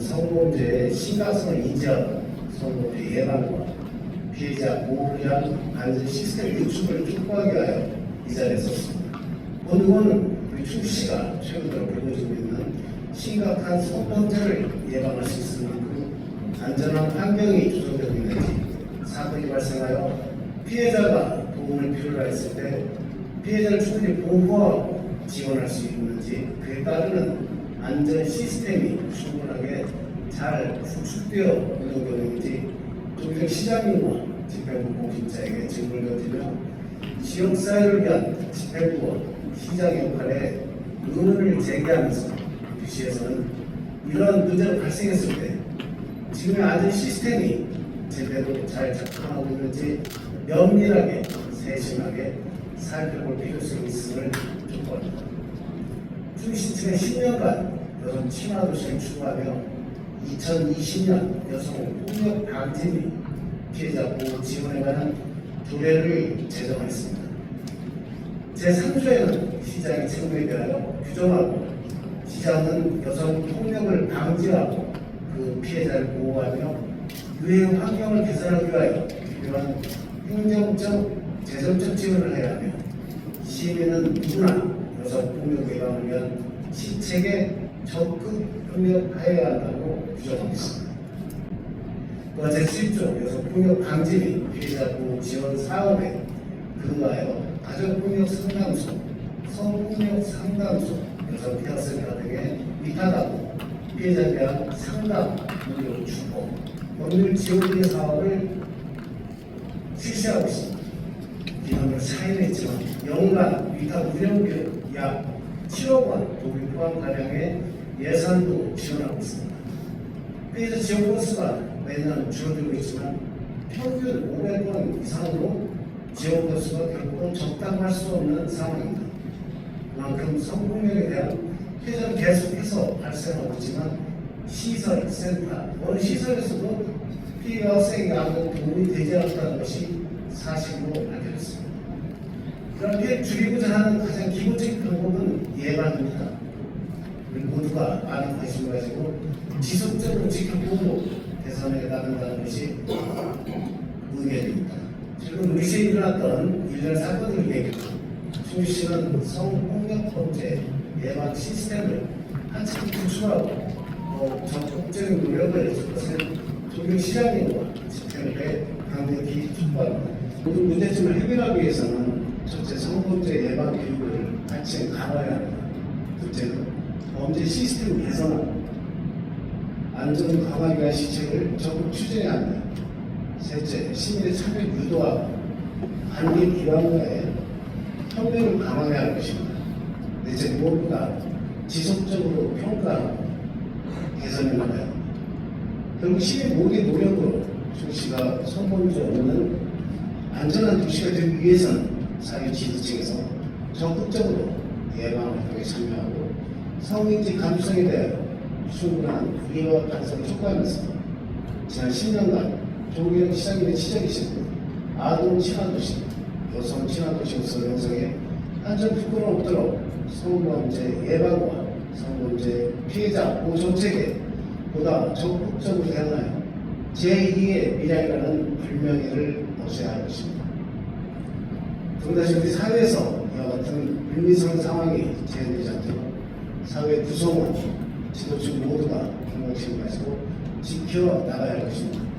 성범죄의 심각성을 인지하고 성범죄 예방과 피해자 보호를 위한 안전 시스템 구축을 촉구하기 위하여 이 자리에 섰습니다. 본의원은 우리 충시가 최근 들어 벌어지고 있는 심각한 성범죄를 예방할 수 있는 그 안전한 환경이 조성되고 있는지 사건이 발생하여 피해자가 도움을 필요로 했을 때 피해자를 충분히 보호하고 지원할 수 있는지 그에 따르는 안전 시스템이 충분하게 잘 구축되어 운영되고 있는지 조경 시장님과 집행부 공직자에게 질문을 던지며 지역사회를 위한 집행부와 시장의 역할에 의문을 제기하면서 주시에서는 이러한 문제가 발생했을 때 지금의 안전 시스템이 제대로 잘 작동하고 있는지 면밀하게 세심하게 살펴볼 필요성이 있음을 촉구합니다. 중시층의 10년간 여성 친화 도시를 추구하며 2020년 여성 폭력 방지 및 피해자 보호 지원에 관한 조례를 제정했습니다. 제3조에는 시장의 책무에 대하여 규정하고 시장은 여성 폭력을 방지하고 그 피해자를 보호하며 유해 환경을 개선하기 위하여 필요한 행정적, 재정적 지원을 해야 하며 시민은 누구나 여성 폭력 예방을 위한 시책에 적극 협력해야 한다고 규정하고 있습니다. 또한 제7조 여성폭력 방지 및 피해자 보호 지원 사업에 근거하여 가정폭력 상담소, 성폭력 상담소, 여성피아센터 등의 위탁하고 피해자에 대한 상담, 무료 주고, 법률 지원 사업을 실시하고 있습니다. 비용을 사인했지만 연간 위탁 운영비용 약 7억 원 도비 포함 가량의 예산도 지원하고 있습니다. 피해자 지원 건수가 매년 줄어들고 있지만 평균 500건 이상으로 지원 건수가 결국은 적다고 할수 없는 상황입니다. 그만큼 성폭력에 대한 피해자는 계속해서 발생하고 있지만 시설, 센터, 어느 시설에서도 피해 학생에게 아무런 도움이 되지 않았다는 것이 사실로 밝혀졌습니다. 그런 피해 줄이고자 하는 가장 기본적인 방법은 예방입니다. 우리 모두가 많은 관심을 가지고 지속적으로 지켜보고 개선해 나간다는 것이 의견입니다. 지금 의시에 일어났던 일련 사건을 얘기합니다. 충시는 성폭력 범죄 예방 시스템을 한참 구축하고 어, 적극적인 노력을 해줄 것을 조경 시장님과 집행부에 강력히 촉구합니다. 모든 문제점을 해결하기 위해서는 첫째 성범죄 예방 교육을 같이 강화해야 합니다. 둘째로 범죄 시스템 개선하고 안전 강화기 위한 시책을 적극 추진해야 합니다. 셋째, 시민의 참여 유도하고 관계 기관과의 협력을 강화해야 할 것입니다. 넷째, 무엇보다 지속적으로 평가하고 개선해 나가야 합니다. 시민 모두의 노력으로 충시가 성범죄 없는 안전한 도시가 되기 위해서는 사회 지도층에서 적극적으로 예방 활동에 참여하고 성인지 감수성에 대하여 충분한 이해와 반성을 촉구하면서 지난 10년간 조경 시장님의 지적이신 아동 친화 도시, 여성 친화 도시로서 명성에 한점 부끄러움 없도록 성범죄 예방과 성범죄 피해자 보호 정책에 보다 적극적으로 대응하여 제2의 미래라는 불명예를 벗어야 할 것입니다. 동다시 우리 사회에서 이와 같은 불미스러운 상황이 재현되지 않도록 사회 구성원, 지도층 모두가 경각심을 가지고 지켜나가야 할 것입니다.